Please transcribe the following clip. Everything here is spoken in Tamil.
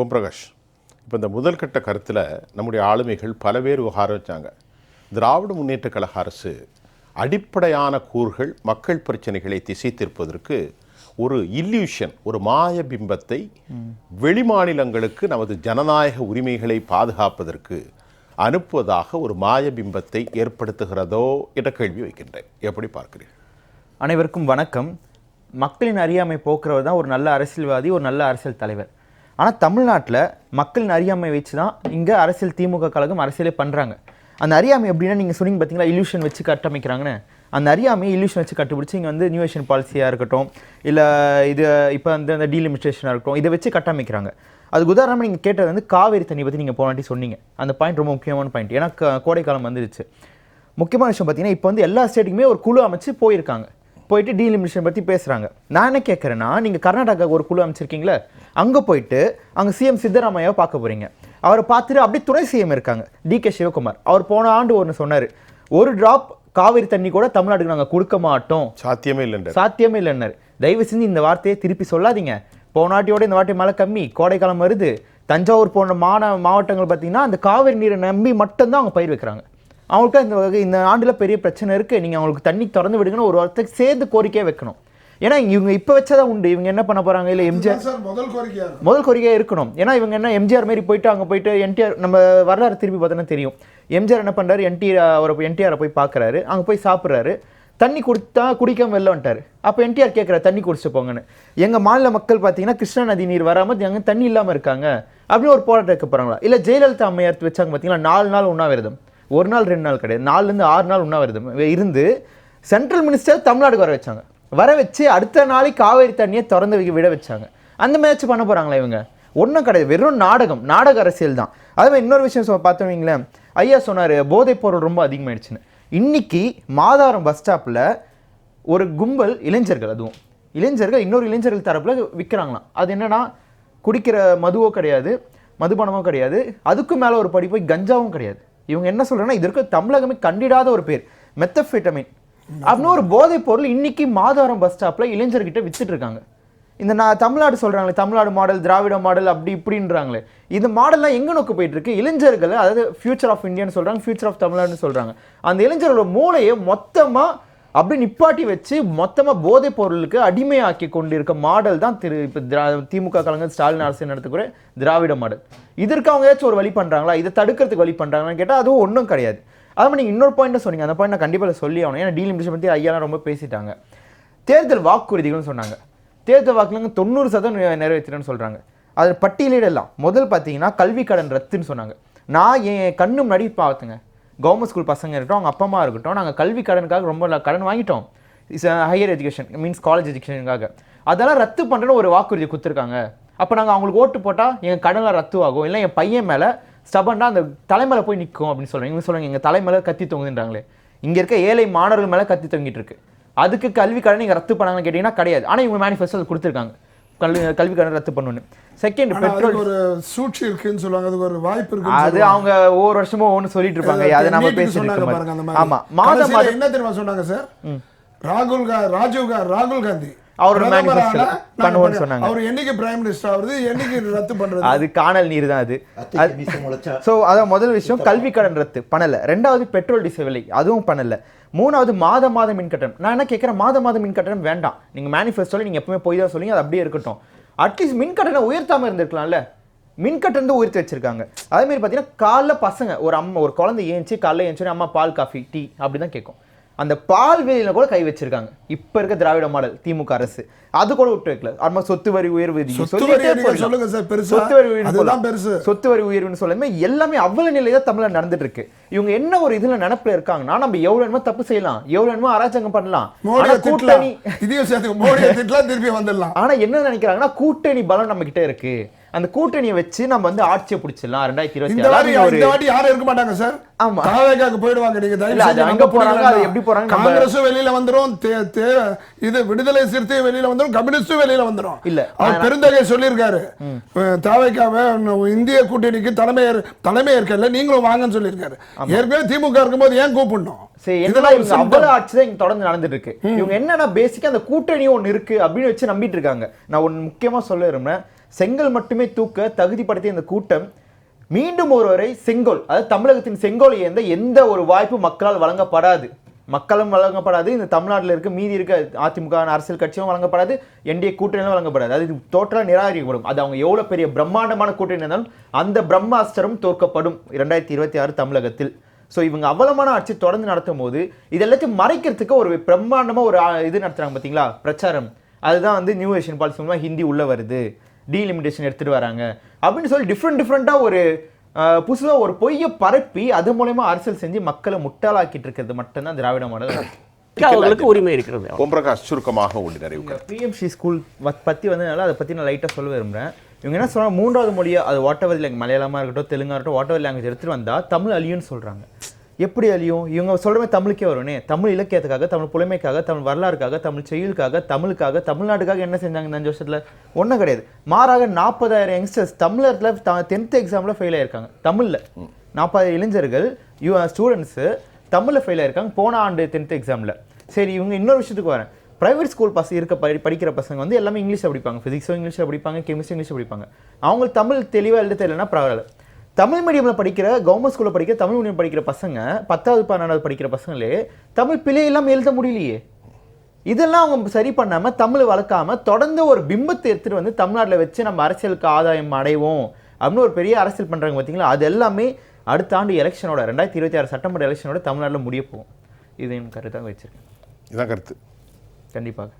ஓம் பிரகாஷ். இப்போ இந்த முதல் கட்ட கருத்தில் நம்முடைய ஆளுமைகள் பல பேர் ஆரம்பித்தாங்க திராவிட முன்னேற்ற கழக அரசு அடிப்படையான கூறுகள் மக்கள் பிரச்சனைகளை திசை திருப்பதற்கு ஒரு இல்யூஷன் ஒரு மாய பிம்பத்தை வெளிமாநிலங்களுக்கு நமது ஜனநாயக உரிமைகளை பாதுகாப்பதற்கு அனுப்புவதாக ஒரு மாய பிம்பத்தை ஏற்படுத்துகிறதோ என்ற கேள்வி வைக்கின்றேன். எப்படி பார்க்கிறீர்கள்? அனைவருக்கும் வணக்கம். மக்களின் அறியாமை போக்குறவர் தான் ஒரு நல்ல அரசியல்வாதி ஒரு நல்ல அரசியல் தலைவர். ஆனால் தமிழ்நாட்டில் மக்களின் அறியாமை வச்சு தான் இங்கே அரசியல் திமுக கழகம் அரசியலே பண்ணுறாங்க அந்த அறியாமை எப்படின்னா நீங்கள் சொன்னீங்க பார்த்தீங்களா இல்யூஷன் வச்சு கட்டமைக்கிறாங்கன்னு. அந்த அறியாமை இல்யூஷன் வச்சு கட்டுப்பிடிச்சி இங்கே வந்து நியூவேஷன் பாலிசியாக இருக்கட்டும் இல்லை இது இப்போ வந்து அந்த டீலிமிட்டேஷனாக இருக்கட்டும் இதை வச்சு கட்டமைக்கிறாங்க. அதுக்கு உதாரணமாக நீங்கள் கேட்டது வந்து காவேரி தண்ணி பற்றி நீங்கள் போனாட்டி சொன்னீங்க. அந்த பாயிண்ட் ரொம்ப முக்கியமான பாயிண்ட் ஏன்னா கோடைக்காலம் வந்துருச்சு. முக்கியமான விஷயம் பார்த்தீங்கன்னா இப்போ வந்து எல்லா ஸ்டேட்டுக்குமே ஒரு குழு அமைச்சு போயிருக்காங்க. போயிட்டு டீலிமினேஷன் பற்றி பேசுகிறாங்க நான் என்ன கேட்குறேன்னா நீங்கள் கர்நாடகாவுக்கு ஒரு குழு அமைச்சிருக்கீங்களே அங்கே போயிட்டு அங்கே சிஎம் சித்தராமையாவை பார்க்க போகிறீங்க அவரை பார்த்துட்டு அப்படியே துணை சிஎம் இருக்காங்க. D K Sivakumar. அவர் போன ஆண்டு ஒன்று சொன்னார் ஒரு டிராப் காவிரி தண்ணி கூட தமிழ்நாட்டுக்கு நாங்கள் கொடுக்க மாட்டோம். சாத்தியமே இல்லைன்ற சாத்தியமே இல்லைன்னாரு. தயவு செஞ்சு இந்த வார்த்தையை திருப்பி சொல்லாதீங்க. போன வாட்டியோட இந்த வாட்டி மழை கம்மி கோடைக்காலம் வருது. தஞ்சாவூர் போன்ற மாந மாவட்டங்கள் பார்த்தீங்கன்னா அந்த காவிரி நீரை நம்பி மட்டும்தான் அவங்க பயிர் வைக்கிறாங்க. அவங்களுக்கு இந்த வகை இந்த ஆண்டில் பெரிய பிரச்சனை இருக்குது நீங்கள் அவங்களுக்கு தண்ணி திறந்து விடுங்கன்னு ஒரு வார்த்தைக்கு சேர்ந்து கோரிக்கையாக வைக்கணும். ஏன்னா இவங்க இப்போ வச்சதான் உண்டு. இவங்க என்ன பண்ண போகிறாங்க இல்லை எம்ஜிஆர் முதல் கோரிக்கையா இருக்கும். முதல் கோரிக்கையாக இருக்கணும். ஏன்னா இவங்க என்ன எம்ஜிஆர் மாரி போயிட்டு அங்கே போயிட்டு என்டிஆர் நம்ம வரலாறு திருப்பி பார்த்தோன்னா தெரியும். எம்ஜிஆர் என்ன பண்ணுறாரு என்டிஆர் அவரை என்டிஆரை போய் பார்க்குறாரு அங்கே போய் சாப்பிட்றாரு. தண்ணி கொடுத்தா குடிக்காம வெளில வந்துட்டாரு. அப்போ என்டிஆர் கேட்குறாரு தண்ணி குடிச்சிட்டு போங்கன்னு. எங்கள் மாநில மக்கள் பார்த்தீங்கன்னா கிருஷ்ணா நதி நீர் வராமல் எங்க தண்ணி இல்லாமல் இருக்காங்க. அப்படின்னு ஒரு போராட்டம் வைக்க போகிறாங்களா இல்லை ஜெயலலிதா அம்மையார் வச்சாங்க பார்த்தீங்களா? நாலு நாள் உண்ணாவிரதம். ஒரு நாள் ரெண்டு நாள் கிடையாது. நாலுலேருந்து ஆறு நாள் உண்ணாவிரதம் இருந்து சென்ட்ரல் மினிஸ்டர் தமிழ்நாடுக்கு வர வச்சாங்க. வர வச்சு அடுத்த நாளைக்கு காவேரி தண்ணியை திறந்து வைக்க விட வச்சாங்க. அந்த மேட்ச் பண்ண போகிறாங்களா இவங்க? ஒன்றும் கிடையாது. வெறும் நாடகம். நாடக அரசியல் தான். அதே மாதிரி இன்னொரு விஷயம் சொ- பார்த்தோம் வைங்களேன். ஐயா சொன்னார் போதைப் பொருள் ரொம்ப அதிகமாயிடுச்சுன்னு. இன்னைக்கு மாதாரம் பஸ் ஸ்டாப்பில் ஒரு கும்பல் இளைஞர்கள் அதுவும். இளைஞர்கள் இன்னொரு இளைஞர்கள் தரப்பில் விற்கிறாங்களாம் அது என்னென்னா குடிக்கிற மதுவோ கிடையாது மதுபானமோ கிடையாது. அதுக்கும் மேலே ஒரு படி போய் கஞ்சாவும் கிடையாது. இவங்க என்ன சொல்கிறேன்னா இது தமிழகமே கண்டிடாத ஒரு பேர் மெத்தஃபிட்டமின் அப்படின்னு ஒரு போதைப் பொருள் இன்னைக்கு மாதவரம் பஸ் ஸ்டாப்பில் இளைஞர்கிட்ட வித்துட்டு இருக்காங்க. இந்த நான் தமிழ்நாடு சொல்கிறாங்களே தமிழ்நாடு மாடல் திராவிட மாடல் அப்படி இப்படின்றாங்களே. இந்த மாடல்லாம் எங்கே நோக்கி போயிட்டு இருக்கு அதாவது ஃபியூச்சர் ஆஃப் இந்தியான்னு சொல்கிறாங்க ஃபியூச்சர் ஆஃப் தமிழ்நாடுன்னு சொல்கிறாங்க அந்த இளைஞர்களோட மூளையை மொத்தமாக அப்படி நிப்பாட்டி வச்சு மொத்தமாக போதைப் பொருளுக்கு அடிமையாக்கி கொண்டிருக்க மாடல் தான் திரு இப்போ திரா திமுக கலைஞர் ஸ்டாலின் அரசு நடத்தக்கூடிய திராவிட மாடல். இதற்கு அவங்க ஏதாச்சும் ஒரு வழி பண்ணுறாங்களா இதை தடுக்கிறதுக்கு வழி பண்ணுறாங்களான்னு கேட்டால் அதுவும் ஒன்றும் கிடையாது. அது மாதிரி இன்னொரு பாயிண்ட் சொன்னீங்க. அந்த பாயிண்ட் நான் கண்டிப்பாக சொல்லி ஆகணும். ஏன்னா டீலிமிட்டேஷன் பற்றி ஐயாலாம் ரொம்ப பேசிட்டாங்க. தேர்தல் வாக்குறுதிகள்னு சொன்னாங்க. தேர்தல் வாக்குலங்க தொண்ணூறு சதவீதம் நிறை- சொல்கிறாங்க அதில் அது பட்டியலிடலாம். முதல் பார்த்தீங்கன்னா கல்வி கடன் ரத்துன்னு சொன்னாங்க. நான் என் கண்ணு முன்னாடி பார்த்துங்க. கவர்மெண்ட் ஸ்கூல் பசங்க இருக்கட்டும் அவங்க அப்பா அம்மா இருக்கட்டும் நாங்கள் கல்வி கடனுக்காக ரொம்ப கடன் வாங்கிட்டோம். Is higher education means college எஜுகேஷனுக்காக அதெல்லாம் ரத்து பண்ணுறேன்னு ஒரு வாக்குறுதி கொடுத்துருக்காங்க. அப்போ நாங்கள் அவங்களுக்கு ஓட்டு போட்டால் எங்கள் கடனில் ரத்து ஆகும் இல்லை என் பையன் மேலே ஸ்டபண்டா அந்த தலைமையில் போய் நிற்கும் அப்படின்னு சொல்லுவாங்க இவங்க சொல்லுவாங்க எங்கள் தலைமையில் கத்தி தொங்குதுன்றாங்களே. இங்கே இருக்க ஏழை மாணவர்கள் மேலே கத்தி தொங்கிட்டு இருக்கு. அதுக்கு கல்வி கடன் நீங்கள் ரத்து பண்ணாங்கன்னு கேட்டிங்கன்னா கிடையாது. ஆனால் இவங்க மேனிஃபெஸ்டோ கொடுத்துருக்காங்க. கல்வி கல்வி கடன் ரத்து பண்ணணும்னு செகண்ட் பெட்ரோல் ஒரு சூழ்ச்சி இருக்குன்னு சொல்லுவாங்க. அதுக்கு ஒரு வாய்ப்பு இருக்கு அது அவங்க ஒவ்வொரு வருஷமும் ஒன்று சொல்லிட்டு இருப்பாங்க. அதை நம்ம பேசிட்டு ஆமா. மாதம் என்ன தெரியுமா சொன்னாங்க சார்? ராகுல் கா ராஜீவ் கா ராகுல் காந்தி. அவர் ஒரு பிரதமர் manifesto ஆனா, நாங்க பண்ணுவோம்னு பண்ண- சொன்னாங்க. அவர் என்னைக்கு பிரைம் மினிஸ்டர் ஆகுறது என்னைக்கு ரத்து பண்றது? அது காணல் நீர் தான் அது. ஸோ அதான் முதல் விஷயம் கல்வி கடன் ரத்து. பண்ணல. ரெண்டாவது பெட்ரோல் டீசல் விலை. அதுவும் பண்ணல. மூணாவது மாத மாத மின் கட்டணம். நான் என்ன கேட்குறேன் மாத மாத மின் கட்டணம் வேண்டாம். நீங்கள் மேனிஃபெஸ்டோல நீங்கள் எப்பவுமே போய் தான் சொல்லுங்க அது அப்படியே இருக்கட்டும். அட்லீஸ்ட் மின் கட்டணம் உயர்த்தாமல் இருந்திருக்கலாம்ல? மின் தான் உயர்த்தி வச்சிருக்காங்க. அதேமாரி பார்த்தீங்கன்னா காலைல பசங்க ஒரு அம்மா ஒரு குழந்தை ஏஞ்சி காலைல ஏஞ்சி அம்மா பால் காஃபி டீ அப்படி தான் கேட்கும் அந்த பால் விலையில கூட கை வச்சிருக்காங்க. இப்ப இருக்க திராவிட மாடல் திமுக அரசு. அது கூட விட்டு வைக்கல. அம்மா சொத்து வரி உயர்வு. சொல்லுங்க சார் பெருசா. சொத்து வரி உயர்வு. பெருசு. சொத்து வரி உயர்வுன்னு சொல்லாம எல்லாமே அவ்வளவு நிலையில தமிழ்ல நடந்துட்டு இருக்கு. இவங்க என்ன ஒரு இதுல நினப்புல இருக்காங்கன்னா நம்ம எவ்வளவு தப்பு செய்யலாம். எவ்வளவு வேணுமோ அராஜகம் பண்ணலாம். கூட்டணி இதையும் சேர்த்து மோடியை திட்டலாம் திருப்பி வந்துடலாம். ஆனா என்ன நினைக்கிறாங்கன்னா கூட்டணி பலம் நம்ம கிட்ட இருக்கு. அந்த கூட்டணியை வச்சு நம்ம வந்து ஆட்சியை பிடிச்சிடலாம். ரெண்டாயிரத்தி இருபத்தி ஆறு இந்த வாட்டி யாரும் இருக்க மாட்டாங்க சார். ஆமா. தாவேக்காக்கு போயிடுவாங்க. நீங்க தயவு அங்க போறாங்க. அது எப்படி போறாங்க காங்கிரஸும் வெளியில வந்துரும் இது விடுதலை சிறுத்தை வெளியில வந்துரும் கம்யூனிஸ்டும் வெளியில வந்துரும். இல்ல, அவர் பெருந்தகை சொல்லியிருக்காரு. தாவேக்காவை இந்திய கூட்டணிக்கு தலைமை தலைமை ஏற்கல நீங்களும் வாங்கன்னு சொல்லியிருக்காரு. ஏற்கனவே திமுக இருக்கும்போது ஏன் கூப்பிடணும்? சரி. அவ்வளவு ஆட்சி தான் தொடர்ந்து நடந்துட்டு இருக்கு. இவங்க என்னன்னா பேசிக்கா அந்த கூட்டணி ஒண்ணு இருக்கு அப்படின்னு வச்சு நம்பிட்டு இருக்காங்க. நான் ஒன்னு முக்கியமா சொல்ல விரும்புறேன். செங்கல் மட்டுமே தூக்க தகுதிப்படுத்திய இந்த கூட்டம் மீண்டும் ஒருவரை செங்கோல் அதாவது தமிழகத்தின் செங்கோல் ஏந்த எந்த ஒரு வாய்ப்பு மக்களால் வழங்கப்படாது. மக்களும் வழங்கப்படாது இந்த தமிழ்நாட்டில் இருக்க மீதி இருக்க அதிமுக அரசியல் கட்சியும் வழங்கப்படாது என்டிஏ கூட்டணியும் வழங்கப்படாது. அது டோட்டலாக நிராகரிக்கப்படும். அது அவங்க எவ்வளோ பெரிய பிரம்மாண்டமான கூட்டணி இருந்தாலும் அந்த பிரம்மாஸ்திரம் தோற்கப்படும் இரண்டாயிரத்தி இருபத்தி ஆறு தமிழகத்தில். ஸோ இவங்க அவலமான ஆட்சி தொடர்ந்து நடத்தும் போது இது எல்லாத்தையும் மறைக்கிறதுக்கு ஒரு பிரம்மாண்டமாக ஒரு இது நடத்துகிறாங்க பார்த்தீங்களா பிரச்சாரம். அதுதான் வந்து நியூ ஏஷியன் பாலிசி மூலமாக ஹிந்தி உள்ளே வருது. டீலிமிட்டேஷன் எடுத்துட்டு வராங்க. அப்படின்னு சொல்லி டிஃப்ரெண்ட் டிஃப்ரெண்ட்டாக ஒரு புதுசாக ஒரு பொய்யை பரப்பி அது மூலயமா அரசியல் செஞ்சு மக்களை முட்டாளாக்கிட்டு இருக்கிறது மட்டும்தான் திராவிட மாடல். அவங்களுக்கு உரிமை இருக்கிறது. ஓம் பிரகாஷ் சுருக்கமாக உங்களுடைய நிறைவு பிஎம்சி ஸ்கூல் பற்றி வந்ததுனால அதை பற்றி நான் லைட்டாக சொல்ல விரும்புகிறேன் இவங்க என்ன சொல்றாங்க? மூன்றாவது மொழியாக அது வாட் எவர் மலையாளமாக இருக்கட்டும் தெலுங்கா இருக்கட்டும் வாட் எவர் லாங்குவேஜ் எடுத்துகிட்டு வந்தால் தமிழ் அழியும்னு சொல்கிறாங்க எப்படி அழியும்? இவங்க சொல்கிற தமிழுக்கே வரும்னே. தமிழ் இலக்கியத்துக்காக தமிழ் புலமைக்காக தமிழ் வரலாறுக்காக தமிழ் செயலுக்காக தமிழுக்காக தமிழ்நாட்டுக்காக என்ன செஞ்சாங்க இந்த அஞ்சு வருஷத்தில்? ஒன்றும் கிடையாது. மாறாக நாற்பதாயிரம் யங்ஸ்டர்ஸ் தமிழத்தில் டென்த் எக்ஸாமில் ஃபெயில் ஆயிருக்காங்க. தமிழில். நாற்பதாயிரம் இளைஞர்கள் யூ ஸ்டூடெண்ட்ஸு தமிழில் ஃபெயில் ஆயிருக்காங்க போன ஆண்டு டென்த் எக்ஸாமில் சரி இவங்க இன்னொரு விஷயத்துக்கு வரேன். பிரைவேட் ஸ்கூல் பசங்க இருக்க படி படிக்கிற பசங்க வந்து எல்லாமே இங்கிலீஷில் படிப்பாங்க. ஃபிசிக்ஸும் இங்கிலீஷில் படிப்பாங்க கெமிஸ்ட்ரி இங்கிலீஷில் படிப்பாங்க. அவங்களுக்கு தமிழ் தெளிவாக எழுத தெரியலனா பரவாயில்ல. தமிழ் மீடியமில் படிக்கிற கவர்மெண்ட் ஸ்கூலில் படிக்கிற தமிழ் மீடியம் படிக்கிற பசங்க பத்தாவது பன்னெண்டாவது படிக்கிற பசங்களே தமிழ் பிழை இல்லாமல் எழுத முடியலையே. இதெல்லாம் அவங்க சரி பண்ணாம தமிழ் வளர்க்காம தொடர்ந்து ஒரு பிம்பத்தை எடுத்துட்டு வந்து தமிழ்நாட்டில் வச்சு நம்ம அரசியலுக்கு ஆதாயம் அடைவோம் அப்படின்னு ஒரு பெரிய அரசியல் பண்றாங்க பார்த்தீங்களா அது எல்லாமே அடுத்த ஆண்டு எலெக்ஷனோட ரெண்டாயிரத்தி இருபத்தி ஆறு சட்டமன்ற எலெக்ஷனோட தமிழ்நாட்டில் முடிய போகும். இது என் கருத்தாக வச்சிருக்கேன். இதான் கருத்து. கண்டிப்பாக.